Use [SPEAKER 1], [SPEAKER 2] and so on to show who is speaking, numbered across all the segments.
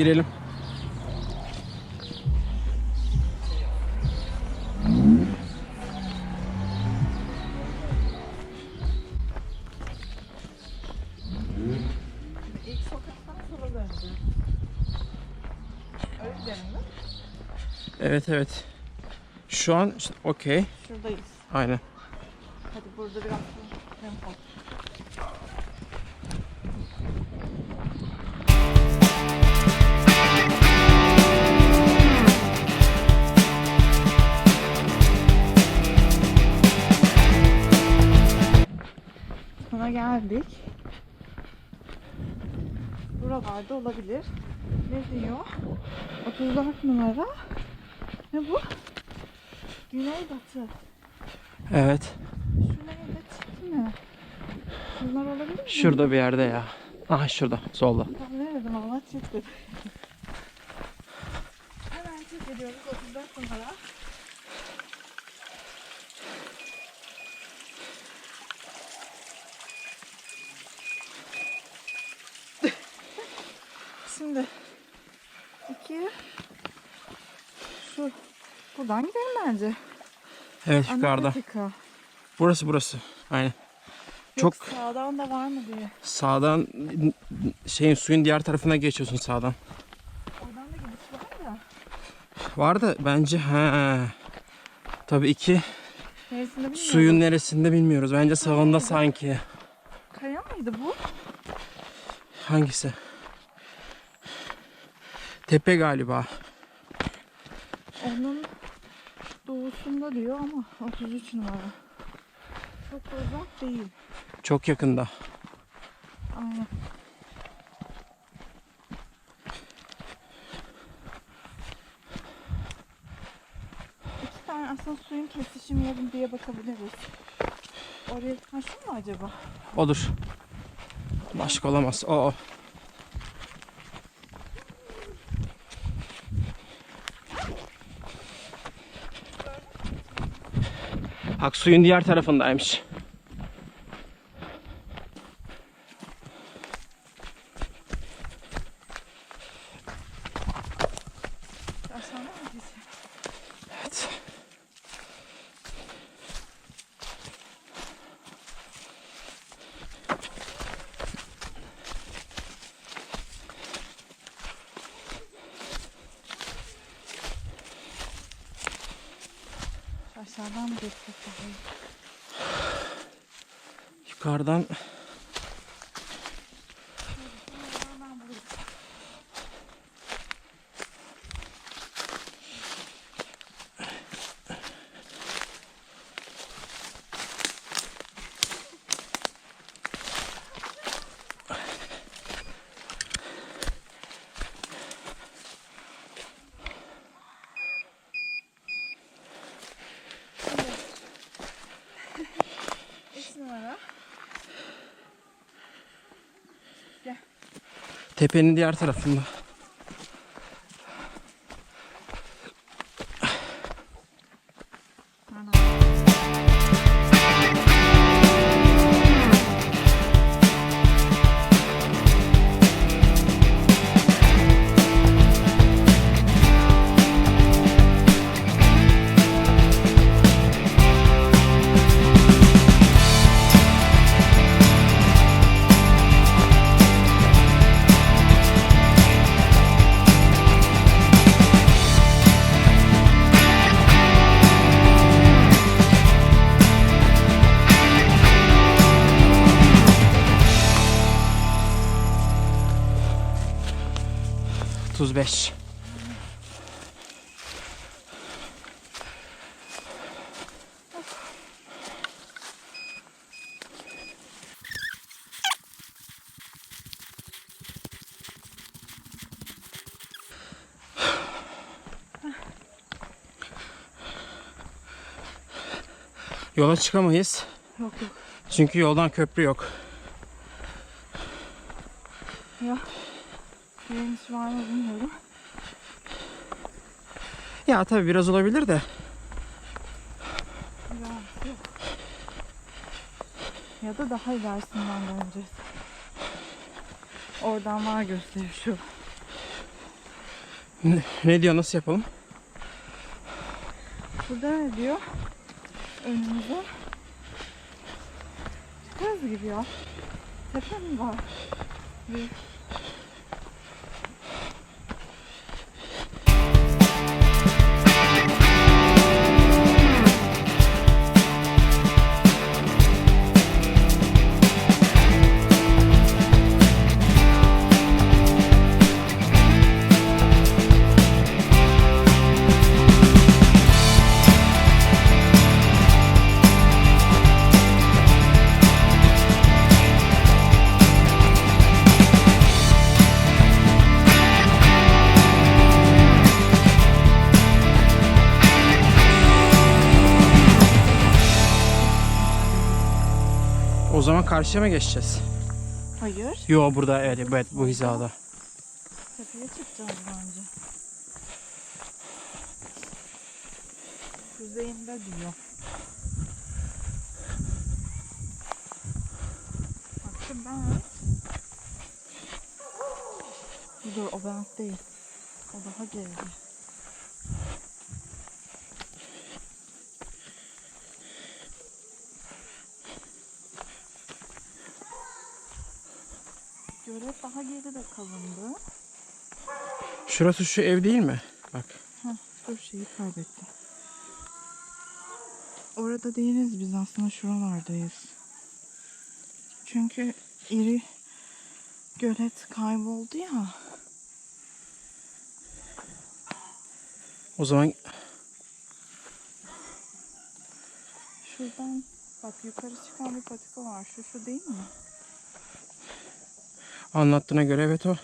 [SPEAKER 1] Girelim. Evet evet. Şu an okey.
[SPEAKER 2] Şuradayız.
[SPEAKER 1] Aynen.
[SPEAKER 2] Hadi burada biraz tempo. Buralarda olabilir. Ne diyor? 34 numara. Ne bu? Güneybatı.
[SPEAKER 1] Evet.
[SPEAKER 2] Şuraya da çıktı mı? Bunlar olabilir mi?
[SPEAKER 1] Şurada bir yerde ya. Aha şurada. Solda.
[SPEAKER 2] Tam dedim Allah çıktı. Hemen çek ediyoruz 34 numara. Şimdi iki şu buradan gidelim bence.
[SPEAKER 1] Evet yukarıda. Burası burası. Aynen.
[SPEAKER 2] Yok,
[SPEAKER 1] Çok
[SPEAKER 2] sağdan da var mı diye.
[SPEAKER 1] sağdan şeyin suyun diğer tarafına geçiyorsun sağdan.
[SPEAKER 2] Oradan da gidiş var ya.
[SPEAKER 1] Var da bence ha. Tabii iki
[SPEAKER 2] Neresinde
[SPEAKER 1] suyun neresinde bilmiyoruz. Bence sağında sanki.
[SPEAKER 2] Kaya mıydı bu?
[SPEAKER 1] Hangisi? Tepe galiba.
[SPEAKER 2] Onun doğusunda diyor ama 33 numara. Çok uzak değil.
[SPEAKER 1] Çok yakında.
[SPEAKER 2] Aynen. İki tane aslında suyun kesişim yeri diye bakabiliriz. Oraya taşın mı acaba?
[SPEAKER 1] Odur. Başka olamaz. O suyun diğer tarafındaymış.
[SPEAKER 2] Aşağıda mı gideceğiz?
[SPEAKER 1] Evet.
[SPEAKER 2] Aşağıdan mı geçsek daha iyi?
[SPEAKER 1] Yukarıdan
[SPEAKER 2] Hemen buluruz. Üç numara.
[SPEAKER 1] Tepenin diğer tarafında. Beş. Yola çıkamayız.
[SPEAKER 2] Yok yok.
[SPEAKER 1] Çünkü yoldan köprü yok.
[SPEAKER 2] Ya. Birimiz var mı bilmiyorum.
[SPEAKER 1] Ya tabii biraz olabilir de.
[SPEAKER 2] Ya yok. Ya da daha ilerisinden döneceğiz. Oradan var gösteriyor şu.
[SPEAKER 1] Ne, ne diyor nasıl yapalım?
[SPEAKER 2] Burada ne diyor? Önümüze. Çıkarız gibi ya. Tepe mi var? Bir.
[SPEAKER 1] Karşıya mı geçeceğiz?
[SPEAKER 2] Hayır.
[SPEAKER 1] Yo burada evet, evet bu hizada.
[SPEAKER 2] Tepeye çıkacağız bence. Kuzeyinde diyor. Bak şu ben. Dur o ben değil. O daha geride. Gölet daha geride kalındı.
[SPEAKER 1] Şurası şu ev değil mi? Bak.
[SPEAKER 2] Heh, dur şeyi kaybettim. Orada değiliz biz aslında şuralardayız. Çünkü iri gölet kayboldu ya.
[SPEAKER 1] O zaman
[SPEAKER 2] Şuradan bak yukarı çıkan bir patika var. Şu şu değil mi?
[SPEAKER 1] Anlattığına göre evet o.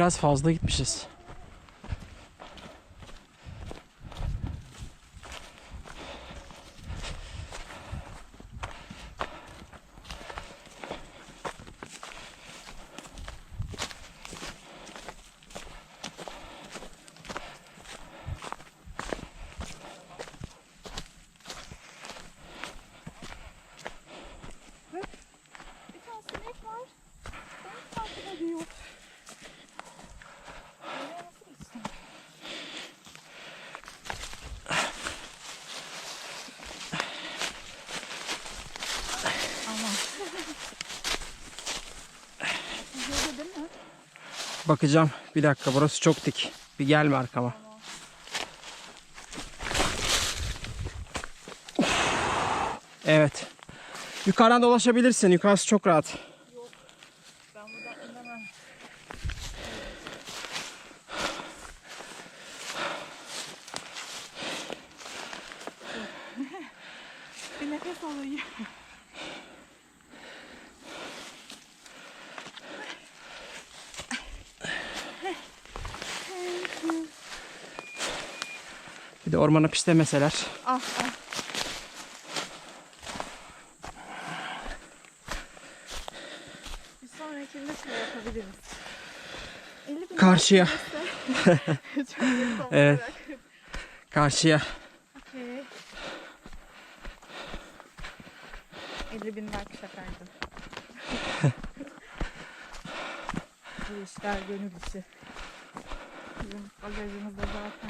[SPEAKER 1] biraz fazla gitmişiz.
[SPEAKER 2] Bir tane sinek var. Beni takip ediyor. Oraya nasıl geçsem? Aman. Güzel değil mi?
[SPEAKER 1] Bakacağım. Bir dakika burası çok dik. Bir gelme arkama. Evet. Yukarıdan dolaşabilirsin. Yukarısı çok rahat.
[SPEAKER 2] Ben buradan inemem. Bir nefes alayım.
[SPEAKER 1] Bir de ormana pislemeseler.
[SPEAKER 2] Ah ah. Bir sonrakinde şey yapabiliriz. 50 bin
[SPEAKER 1] Karşıya. Evet. Karşıya.
[SPEAKER 2] Okey. 50 bin belki şakaydı. Bu işler gönül işi. Bizim bagajımızda zaten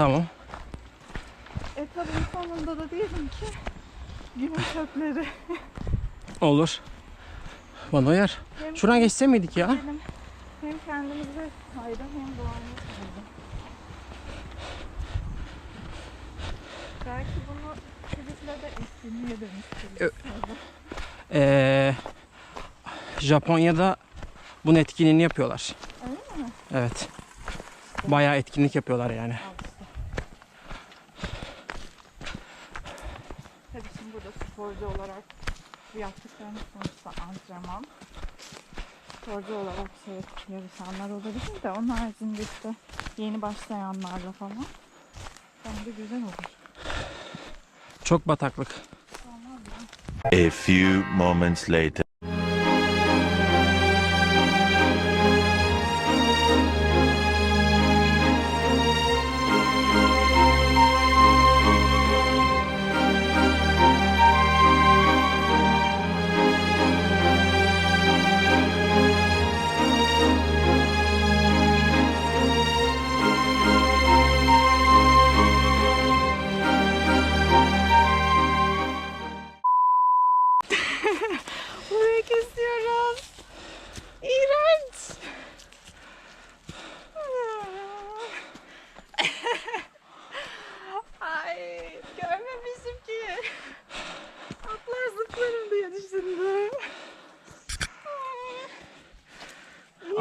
[SPEAKER 1] Tamam.
[SPEAKER 2] E tabii sonunda da diyelim ki günün çöpleri.
[SPEAKER 1] Olur. Bana uyar.
[SPEAKER 2] Hem
[SPEAKER 1] Şuradan geçse miydik ya?
[SPEAKER 2] Hem, hem kendimize fayda hem doğaya fayda. Belki bunu çocuklara da etkinliğe dönüştürürüz.
[SPEAKER 1] Ee, Japonya'da bunun etkinliğini yapıyorlar.
[SPEAKER 2] Öyle mi?
[SPEAKER 1] Evet. Bayağı etkinlik yapıyorlar yani.
[SPEAKER 2] Al işte. Tabii şimdi burada sporcu olarak bu yaptıklarımız sonuçta antrenman. Sporcu olarak şey yarışanlar olabilir de onun haricinde işte yeni başlayanlarla falan bence güzel olur.
[SPEAKER 1] Çok bataklık.
[SPEAKER 3] A few moments later.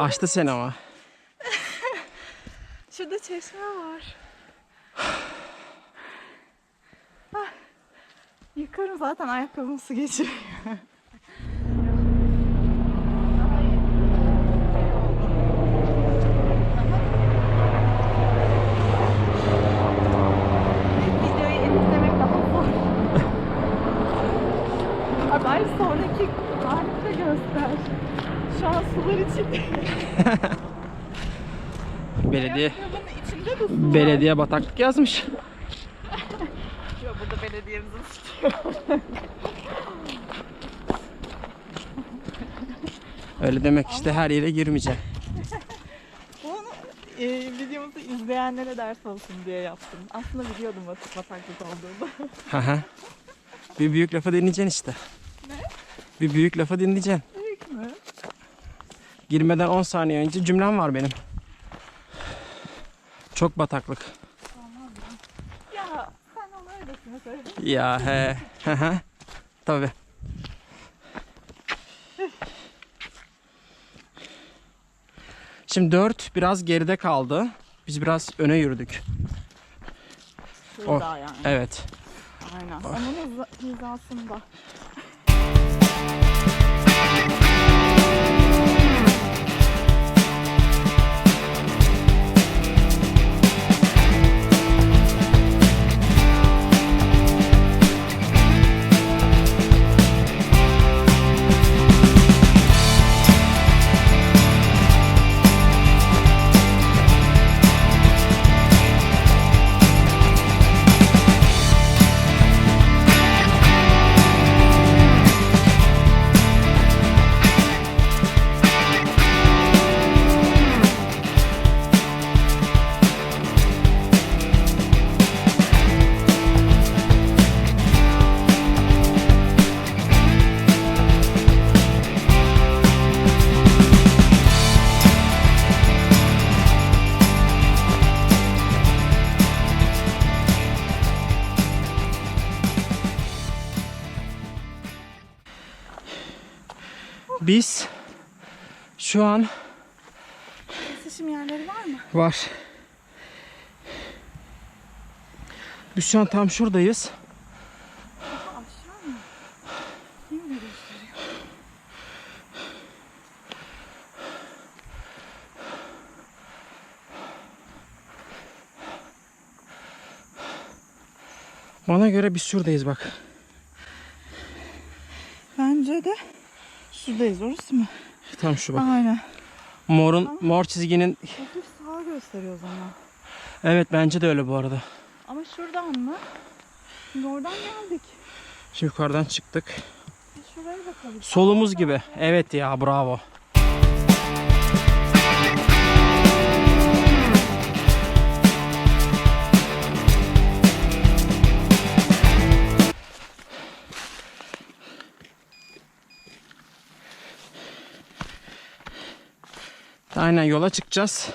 [SPEAKER 1] Açtı seni ama.
[SPEAKER 2] Şurada çeşme var. Ah, Yıkarım zaten ayakkabım su geçiriyor.
[SPEAKER 1] Belediye belediye bataklık yazmış.
[SPEAKER 2] Yok burada belediyemizin.
[SPEAKER 1] Öyle demek işte her yere girmeyeceğim.
[SPEAKER 2] Bunu e, videomuzu izleyenlere ders olsun diye yaptım. Aslında biliyordum batık bataklık olduğunu.
[SPEAKER 1] Hı. bir büyük lafı dinleyeceksin işte.
[SPEAKER 2] Ne?
[SPEAKER 1] Bir büyük lafı dinleyeceksin.
[SPEAKER 2] Büyük mü?
[SPEAKER 1] Girmeden 10 saniye önce cümlem var benim. Çok bataklık.
[SPEAKER 2] Ya sen onu öylesine söyledin.
[SPEAKER 1] Ya he. Tabii. Şimdi 4 biraz geride kaldı. Biz biraz öne yürüdük.
[SPEAKER 2] Şurada yani.
[SPEAKER 1] Evet.
[SPEAKER 2] Aynen. Onun hıza, hizasında.
[SPEAKER 1] Şu an
[SPEAKER 2] Kesişim yerleri var mı?
[SPEAKER 1] var. Biz şu an tam şuradayız. Bana göre biz şuradayız bak.
[SPEAKER 2] Bence de şuradayız orası mı?
[SPEAKER 1] Tam şu bak.
[SPEAKER 2] Aynen.
[SPEAKER 1] Morun mor çizginin
[SPEAKER 2] Hafif sağa gösteriyor o zaman.
[SPEAKER 1] evet bence de öyle bu arada.
[SPEAKER 2] Ama şuradan mı? Şimdi oradan geldik.
[SPEAKER 1] Şimdi yukarıdan çıktık.
[SPEAKER 2] Şuraya da kalır.
[SPEAKER 1] Solumuz gibi. Evet ya bravo. Aynen yola çıkacağız.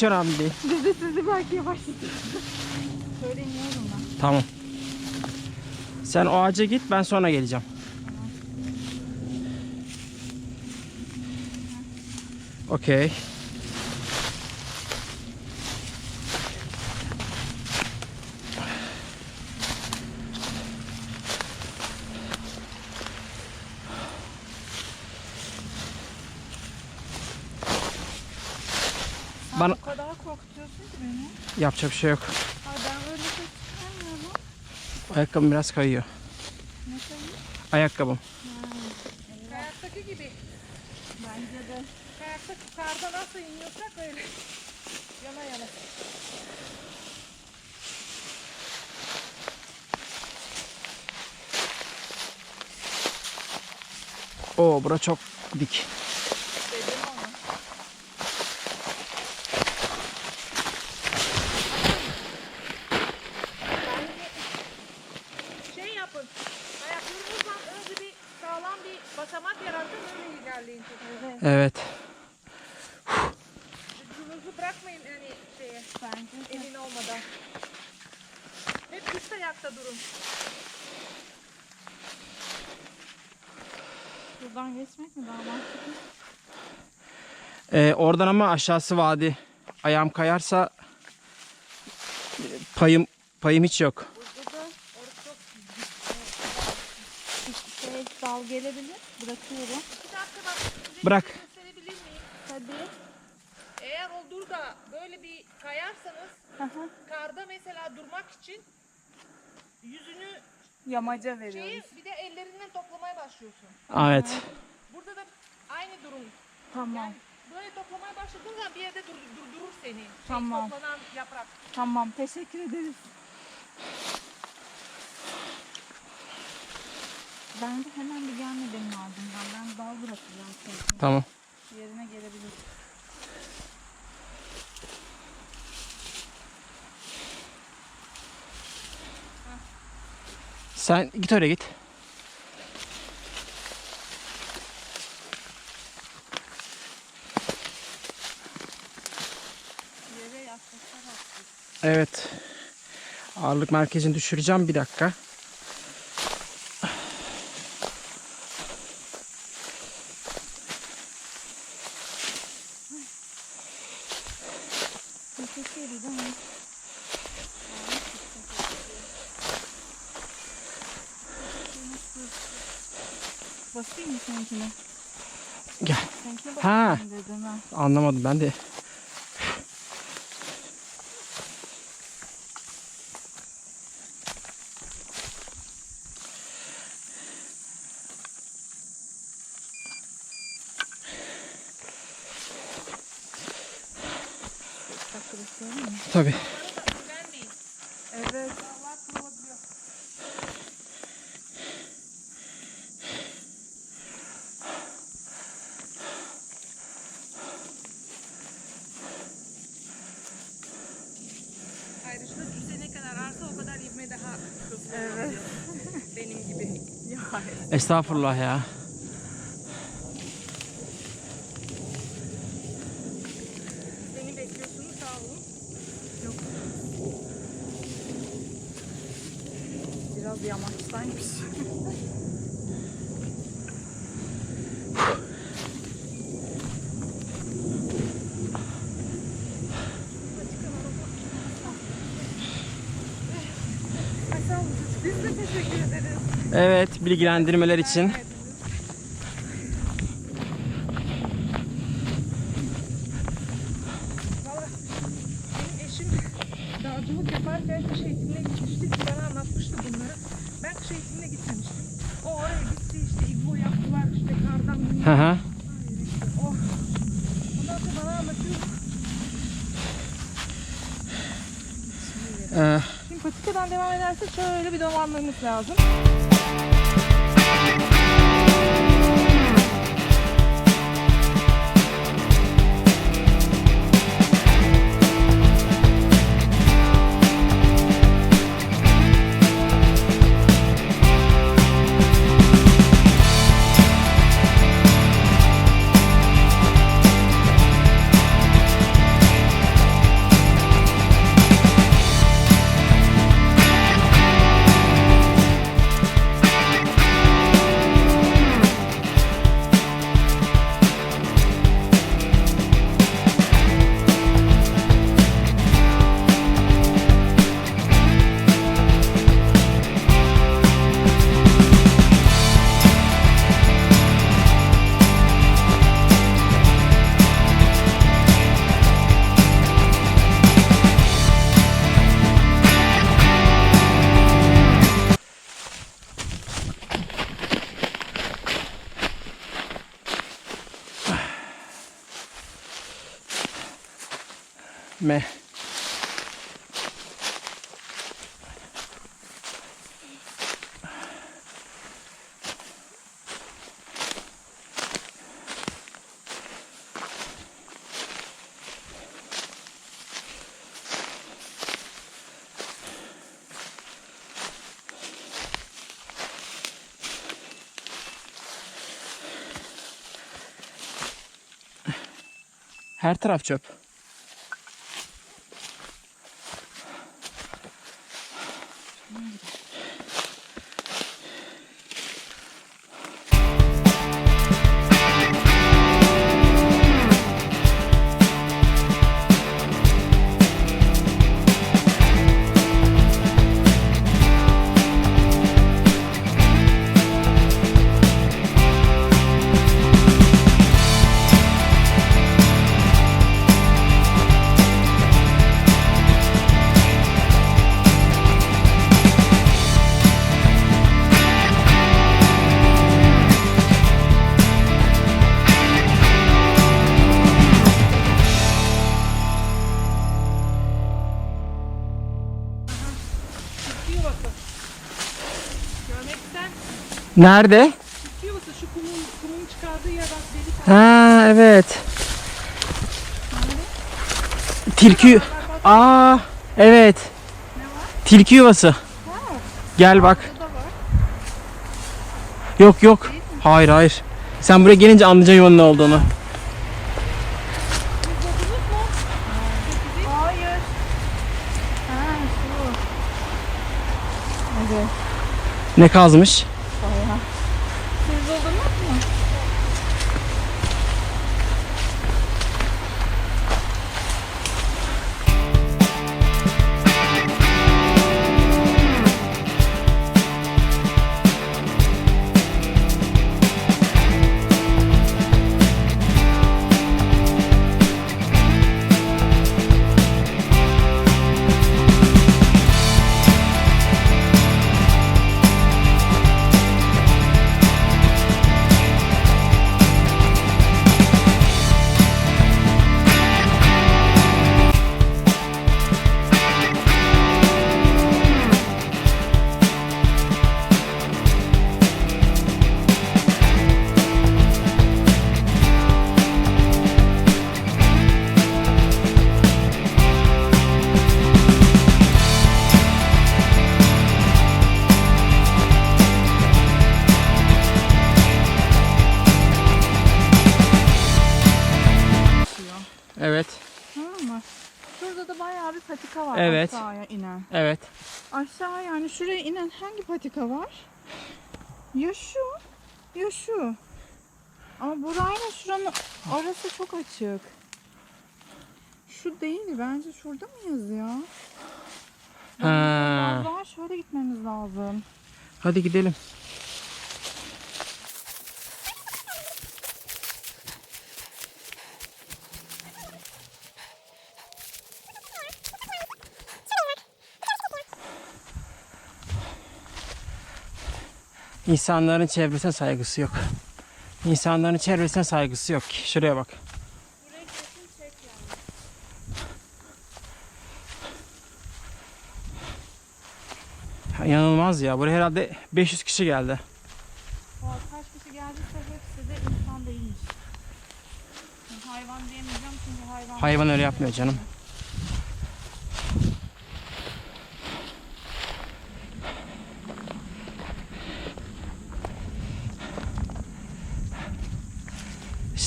[SPEAKER 1] Hiç önemli değil.
[SPEAKER 2] Sizi sizi belki yavaşlatır. Şöyle iniyorum ben.
[SPEAKER 1] Tamam. Sen o ağaca git ben sonra geleceğim. Okey. Bana
[SPEAKER 2] O kadar korkutuyorsun ki beni.
[SPEAKER 1] Yapacak bir şey yok.
[SPEAKER 2] Ay ben öyle ses çıkarmıyorum.
[SPEAKER 1] Ayakkabım biraz kayıyor.
[SPEAKER 2] Ne?
[SPEAKER 1] Ayakkabım.
[SPEAKER 4] Kayaktaki gibi.
[SPEAKER 2] Bence de.
[SPEAKER 4] Kayakta karda nasıl iniyorsak öyle. Yana yana.
[SPEAKER 1] Oo bura çok dik.
[SPEAKER 2] Dedim ama.
[SPEAKER 4] Şey yapın. Ayaklarınızdan önce bir sağlam bir basamak yaratın öyle ilerleyin.
[SPEAKER 2] Evet.
[SPEAKER 1] Evet.
[SPEAKER 4] Gücünüzü bırakmayın yani şeye.
[SPEAKER 2] Bence de.
[SPEAKER 4] Emin olmadan. Hep üst ayakta durun.
[SPEAKER 2] Buradan geçmek mi daha mantıklı?
[SPEAKER 1] Ee, oradan ama aşağısı vadi. Ayağım kayarsa payım payım hiç yok.
[SPEAKER 2] Burada da şey dal gelebilir. Bırakıyorum.
[SPEAKER 4] Bir dakika bak.
[SPEAKER 1] Bırak.
[SPEAKER 4] Gösterebilir miyim?
[SPEAKER 2] Tabii.
[SPEAKER 4] Eğer olur da böyle bir kayarsanız
[SPEAKER 2] Hı hı.
[SPEAKER 4] karda mesela durmak için yüzünü
[SPEAKER 2] Yamaca
[SPEAKER 4] şeyi
[SPEAKER 2] veriyoruz.
[SPEAKER 4] bir de ellerinden toplamaya başlıyorsun.
[SPEAKER 1] Evet.
[SPEAKER 4] Burada da aynı durum.
[SPEAKER 2] Tamam.
[SPEAKER 4] Yani böyle toplamaya başladığın zaman bir yerde dur, durdurur seni. Şey,
[SPEAKER 2] Tamam.
[SPEAKER 4] Toplanan yaprak.
[SPEAKER 2] Tamam. Teşekkür ederiz. Ben de hemen bir gelmedim ardından. Ben dal bırakacağım keyfini.
[SPEAKER 1] Tamam.
[SPEAKER 2] Yerine gelebilir.
[SPEAKER 1] Sen git oraya git. Evet. Ağırlık merkezini düşüreceğim bir dakika.
[SPEAKER 2] Basayım mı seninkine?
[SPEAKER 1] Gel.
[SPEAKER 2] Seninkine
[SPEAKER 1] Ha.
[SPEAKER 2] dedim ha.
[SPEAKER 1] Anlamadım ben de.
[SPEAKER 2] Bak burası öyle mi?
[SPEAKER 1] Tabii.
[SPEAKER 4] Ben değil.
[SPEAKER 2] Evet.
[SPEAKER 4] Allah kırılabiliyor. Ayrıca cüse ne kadar arsa o kadar ivme daha hızlı
[SPEAKER 2] Evet.
[SPEAKER 4] oluyor. Benim gibi.
[SPEAKER 2] Ya.
[SPEAKER 1] Estağfurullah ya.
[SPEAKER 2] Biraz yamaçtaymış. Ay sağ olun. Biz de teşekkür ederiz.
[SPEAKER 1] Evet bilgilendirmeler için.
[SPEAKER 4] Dağcılık yaparken kış eğitimine gitmiştik. Bana anlatmıştı bunları. Ben kış eğitimine gitmemiştim. O oraya gitti işte iglo yaptılar işte kardan.
[SPEAKER 1] Hı hı.
[SPEAKER 4] Oh. Ondan sonra bana anlatıyor.
[SPEAKER 1] Ee,
[SPEAKER 4] Şimdi patikadan devam ederse şöyle bir dolanmamız lazım.
[SPEAKER 1] Thank you. Her taraf çöp. Nerede?
[SPEAKER 4] bitki yuvası şu kumun, kumun çıkardığı yer bak delik
[SPEAKER 1] Ha evet. Tilki. Aa evet. Tilki yuvası. Gel bak. Yok yok. Hayır hayır. Sen buraya gelince anlayacaksın yuvanın ne olduğunu.
[SPEAKER 2] Hayır. Ha şu. Evet.
[SPEAKER 1] Ne kazmış?
[SPEAKER 2] Bayağı. Siz var
[SPEAKER 1] Evet.
[SPEAKER 2] aşağıya inen.
[SPEAKER 1] Evet.
[SPEAKER 2] Aşağı yani şuraya inen hangi patika var? Ya şu ya şu. Ama burayla şuranın arası çok açık. Şu değil bence şurada mıyız ya?
[SPEAKER 1] Ha.
[SPEAKER 2] Daha şöyle gitmemiz lazım.
[SPEAKER 1] Hadi gidelim. İnsanların çevresine saygısı yok. İnsanların çevresine saygısı yok ki. Şuraya bak.
[SPEAKER 2] Yani.
[SPEAKER 1] Ya. Buraya herhalde 500 kişi geldi.
[SPEAKER 2] Kaç kişi geldiyse hepsi de insan değilmiş. Hayvan diyemeyeceğim çünkü hayvan...
[SPEAKER 1] Hayvan öyle yapmıyor canım.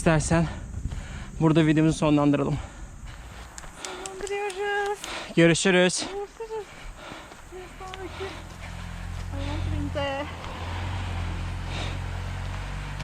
[SPEAKER 1] İstersen burada videomuzu sonlandıralım. Görüşürüz.